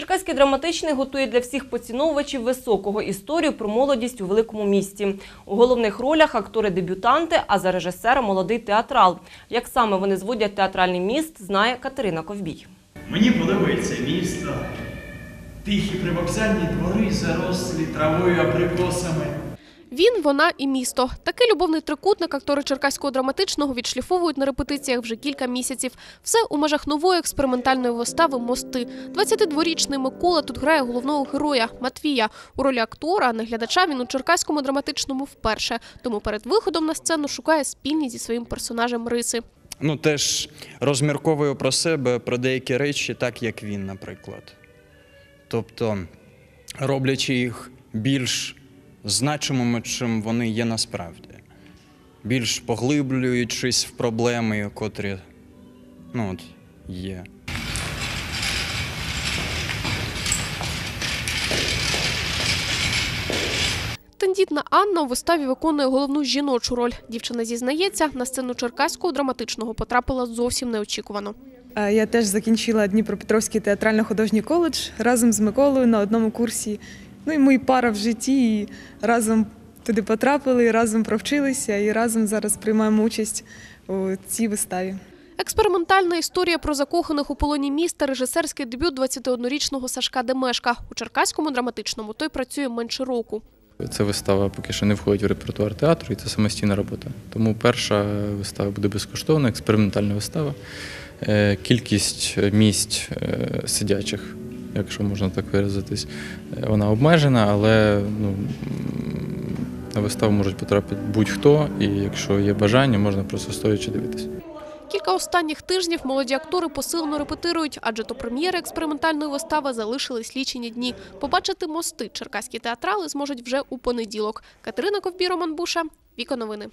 Черкаський драматичний готує для всіх поціновувачів високого історію про молодість у великому місті. У головних ролях актори-дебютанти, а за режисера молодий театрал. Як саме вони зводять театральний міст, знає Катерина Ковбій. Мені подобається місто. Тихі привокзальні двори, зарослі травою абрикосами. Він, вона і місто. Такий любовний трикутник актори Черкаського драматичного відшліфовують на репетиціях вже кілька місяців. Все у межах нової експериментальної вистави Мости. 22-річний Микола тут грає головного героя Матвія. У ролі актора, а не глядача він у Черкаському драматичному вперше. Тому перед виходом на сцену шукає спільні зі своїм персонажем риси. ну, теж розмірковую про себе, про деякі речі, так як він, наприклад. Тобто, роблячи їх більш значимими, чим вони є насправді, більш поглиблюючись в проблеми, котрі ну, от, є. Тендітна Анна у виставі виконує головну жіночу роль. Дівчина зізнається, на сцену Черкаського драматичного потрапила зовсім неочікувано. Е, Я теж закінчила Дніпропетровський театрально-художній коледж разом з Миколою на одному курсі. Ну і ми пара в житті, і разом туди потрапили, і разом провчилися, і разом зараз приймаємо участь у цій виставі. Експериментальна історія про закоханих у полоні міста, режисерський дебют 21-річного Сашка Демешка. У Черкаському драматичному той працює менше року. Ця вистава поки що не входить в репертуар театру, і це самостійна робота. Тому перша вистава буде безкоштовна, експериментальна вистава. Е, Кількість місць е, сидячих, якщо можна так виразитись, е, вона обмежена, але ну, на виставу можуть потрапити будь-хто, і якщо є бажання, можна просто стоячи дивитися. Кілька останніх тижнів молоді актори посилено репетирують, адже до прем'єри експериментальної вистави залишились лічені дні. Побачити мости черкаські театрали зможуть вже у понеділок. Катерина Ковбій, Роман Буша, Віка Новини.